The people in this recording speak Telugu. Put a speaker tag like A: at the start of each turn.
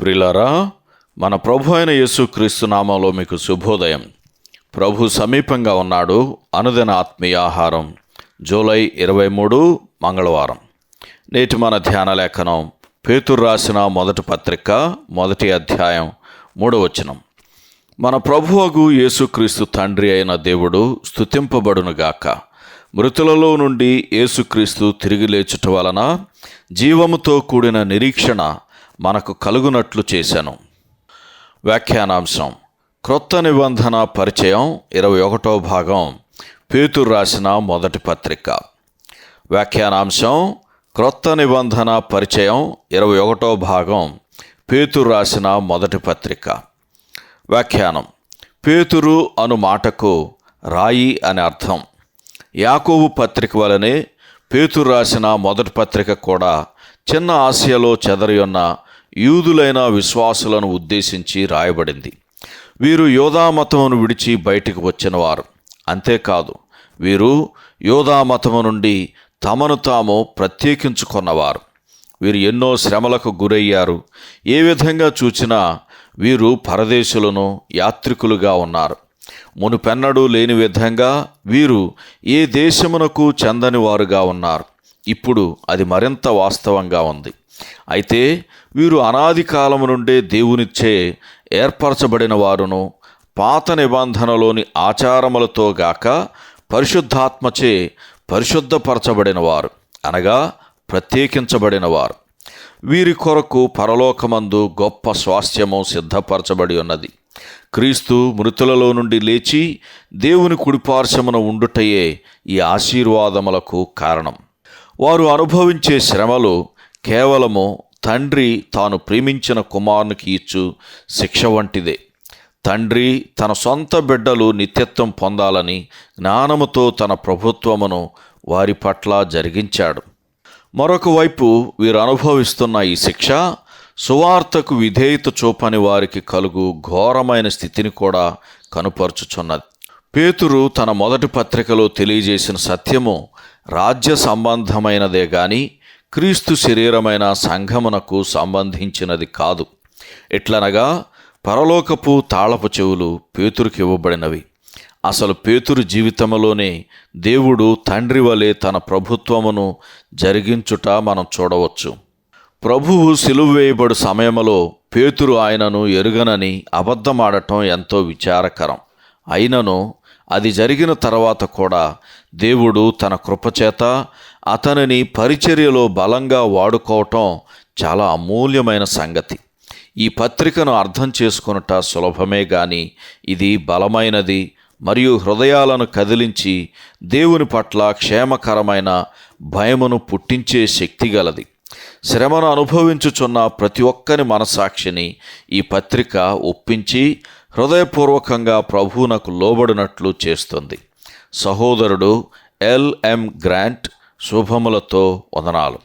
A: ప్రిలారా మన ప్రభు అయిన యేసుక్రీస్తు నామంలో మీకు శుభోదయం. ప్రభు సమీపంగా ఉన్నాడు అనుదిన ఆత్మీయ ఆహారం జూలై ఇరవై మూడు మంగళవారం. నేటి మన ధ్యాన లేఖనం పేతురు రాసిన మొదటి పత్రిక మొదటి అధ్యాయం మూడవ వచనం. మన ప్రభువగు యేసుక్రీస్తు తండ్రి అయిన దేవుడు స్తుతింపబడునుగాక. మృతులలో నుండి యేసుక్రీస్తు తిరిగి లేచుట వలన జీవముతో కూడిన నిరీక్షణ మనకు కలుగునట్లు చేశాను. వ్యాఖ్యానాంశం. క్రొత్త నిబంధన పరిచయం ఇరవై ఒకటో భాగం. పేతురు రాసిన మొదటి పత్రిక. వ్యాఖ్యానాంశం. క్రొత్త నిబంధన పరిచయం ఇరవై ఒకటో భాగం. పేతురు రాసిన మొదటి పత్రిక. వ్యాఖ్యానం. పేతురు అను మాటకు రాయి అని అర్థం. యాకోబు పత్రిక వలనే పేతురు రాసిన మొదటి పత్రిక కూడా చిన్న ఆసియాలో చెదరి ఉన్న యూదులైన విశ్వాసులను ఉద్దేశించి రాయబడింది. వీరు యోధామతమును విడిచి బయటికి వచ్చినవారు. అంతేకాదు వీరు యోధామతము నుండి తమను తాము ప్రత్యేకించుకున్నవారు. వీరు ఎన్నో శ్రమలకు గురయ్యారు. ఏ విధంగా చూచినా వీరు పరదేశులను యాత్రికులుగా ఉన్నారు. మునుపెన్నడూ లేని విధంగా వీరు ఏ దేశమునకు చెందని వారుగా ఉన్నారు. ఇప్పుడు అది మరింత వాస్తవంగా ఉంది. అయితే వీరు అనాది కాలము నుండే దేవునిచ్చే ఏర్పరచబడిన వారును పాత నిబంధనలోని ఆచారములతో గాక పరిశుద్ధాత్మచే పరిశుద్ధపరచబడిన వారు అనగా ప్రత్యేకించబడిన వారు. వీరి కొరకు పరలోకమందు గొప్ప స్వాస్థ్యము సిద్ధపరచబడి ఉన్నది. క్రీస్తు మృతులలో నుండి లేచి దేవుని కుడిపార్శ్వమున ఉండుటయే ఈ ఆశీర్వాదములకు కారణం. వారు అనుభవించే శ్రమలు కేవలము తండ్రి తాను ప్రేమించిన కుమారునికి ఇచ్చు శిక్ష వంటిదే. తండ్రి తన సొంత బిడ్డలు నిత్యత్వం పొందాలని జ్ఞానముతో తన ప్రభుత్వమును వారి పట్ల జరిగించాడు. మరొక వైపు వీరు అనుభవిస్తున్న ఈ శిక్ష సువార్తకు విధేయత చూపని వారికి కలుగు ఘోరమైన స్థితిని కూడా కనుపరుచుచున్నది. పేతురు తన మొదటి పత్రికలో తెలియజేసిన సత్యము రాజ్య సంబంధమైనదే గాని క్రీస్తు శరీరమైన సంఘమునకు సంబంధించినది కాదు. ఎట్లనగా పరలోకపు తాళపు చెవులు పేతురికి ఇవ్వబడినవి. అసలు పేతురు జీవితంలోనే దేవుడు తండ్రి వలె తన ప్రభుత్వమును జరిగించుట మనం చూడవచ్చు. ప్రభువు సిలువ వేయబడు సమయంలో పేతురు ఆయనను ఎరుగనని అబద్ధమాడటం ఎంతో విచారకరం. అయినను అది జరిగిన తర్వాత కూడా దేవుడు తన కృపచేత అతనిని పరిచర్యలో బలంగా వాడుకోవటం చాలా అమూల్యమైన సంగతి. ఈ పత్రికను అర్థం చేసుకొనుట సులభమే గాని ఇది బలమైనది మరియు హృదయాలను కదిలించి దేవుని పట్ల క్షేమకరమైన భయమును పుట్టించే శక్తి గలది. శ్రమను అనుభవించుచున్న ప్రతి ఒక్కరి మనసాక్షిని ఈ పత్రిక ఒప్పించి హృదయపూర్వకంగా ప్రభువునకు లోబడినట్లు చేస్తుంది. సహోదరుడు ఎల్ఎం గ్రాంట్ శుభములతో వదనాలు.